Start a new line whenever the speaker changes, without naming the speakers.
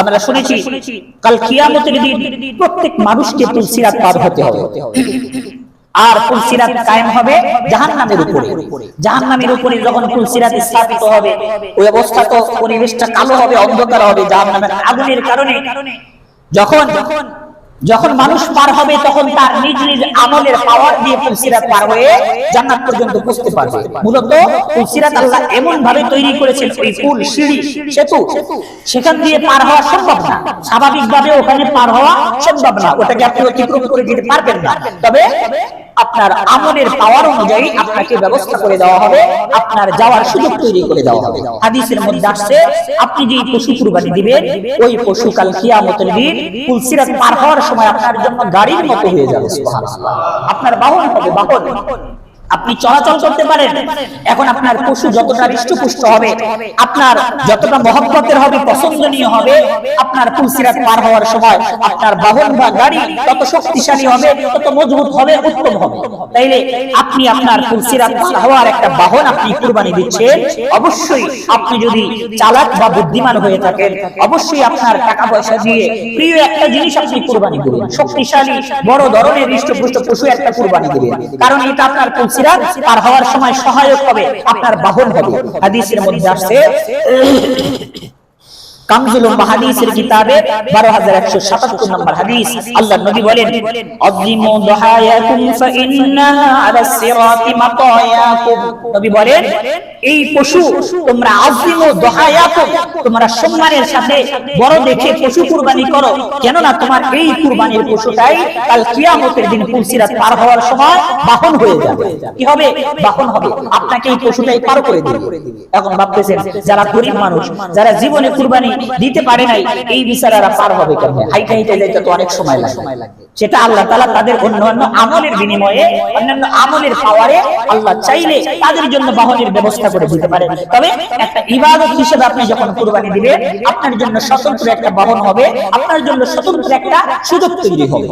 আমরা শুনেছি কাল কিয়ামতের দিন প্রত্যেক মানুষকে তুলসিরাত পার হতে হবে। আর তুলসিরাত কায়েম হবে জাহান্নামের উপরে। জাহান্নামের উপরে যখন তুলসিরাত স্থাপিত হবে ওই অবস্থা তো পরিবেশটা কালো হবে অন্ধকার হবে জাহান্নামের আগুনের কারণে। যখন যখন মানুষ পার হবে, তখন তার নিজ নিজ আমলের পাওয়ার দিয়ে তুলসিরাত পার হয়ে জান্নাত পর্যন্ত পৌঁছতে পারবে। মূলত তুলসিরাত আল্লাহ এমন ভাবে তৈরি করেছেন, ওই পুল সিঁড়ি, সেতু। সেখান দিয়ে পার হওয়া সম্ভব না। স্বাভাবিক ভাবে ওখানে পার হওয়া সম্ভব না। ওটাকে আপনি অতিক্রম করে দিতে পারবেন না। তবে আপনার আমলের পাওয়ার অনুযায়ী আপনাকে ব্যবস্থা করে দেওয়া হবে, আপনার যাওয়ার সুযোগ তৈরি করে দেওয়া হবে। হাদিসের মধ্যে আসছে, আপনি যে পশু কুরবানি দিবেন, ওই পশু কাল কিয়ামতের দিন কুলসিরাত পার হওয়ার সময় আপনার জন্য গাড়ির মতো হয়ে যাবে, সুবহানাল্লাহ। আপনার বাহন হবে বাহন। আপনি চলাচল করতে পারেন। এখন আপনার পশু যতটা হৃষ্টপুষ্ট হবে, আপনার যতটা মহব্বতের হবে, পছন্দনীয় হবে, আপনার তুলসিরাত পার হওয়ার সময় আপনার বাহন বা গাড়ি তত শক্তিশালী হবে, তত মজবুত হবে, উত্তম হবে। তাইলে আপনি আপনার তুলসিরাত পার হওয়ার একটা বাহন আপনি কুরবানি দিচ্ছেন। অবশ্যই আপনি যদি চালাক বা বুদ্ধিমান হয়ে থাকেন, অবশ্যই আপনার টাকা পয়সা দিয়ে প্রিয় একটা জিনিস আপনি কুরবানি দেবেন শক্তিশালী, বড় ধরনের হৃষ্টপুষ্ট পশু একটা কুরবানি দেবেন। কারণ এটা আপনার তুলসিরাত পার হওয়ার সময় সহায়ক হবে, আপনার বাহন হবে। হাদিসের মধ্যে আসছে কিতাবে 12177 নম্বর হাদিস বলেন আযিমু দুহায়াকুম বলেন এই পশু তোমরা আযিমু দুহায়াকুম তোমরা সম্মানের সাথে বড় দেখে পশু কুরবানি করো। কেন না তোমার এই কুরবানির পশুটাই কাল কিয়ামতের দিন পুলসিরাত পার হওয়ার সময় বাহন হয়ে যাবে। কি হবে? বাহন হবে। আপনাকে এই পশুটাই পার করে দিবে। এখন ভাবতেছেন, যারা গরিব মানুষ, যারা জীবনে কুরবানি দিতে পারে নাই, এই বিচারারা পার হবে কেমনে? হাইটা হাইটা যাইতে তো অনেক সময় লাগে সেটা আল্লাহ তাআলা তাদের অন্যান্য আমলের বিনিময়ে, অন্যান্য আমলের পাওয়ারে আল্লাহ চাইলে তাদের জন্য বাহনের ব্যবস্থা করে দিতে পারেন। তবে একটা ইবাদত হিসেবে আপনি যখন কুরবানি দিবেন, আপনার জন্য স্বতন্ত্র একটা বহন হবে, আপনার জন্য স্বতন্ত্র একটা সুযোগ তৈরি হবে।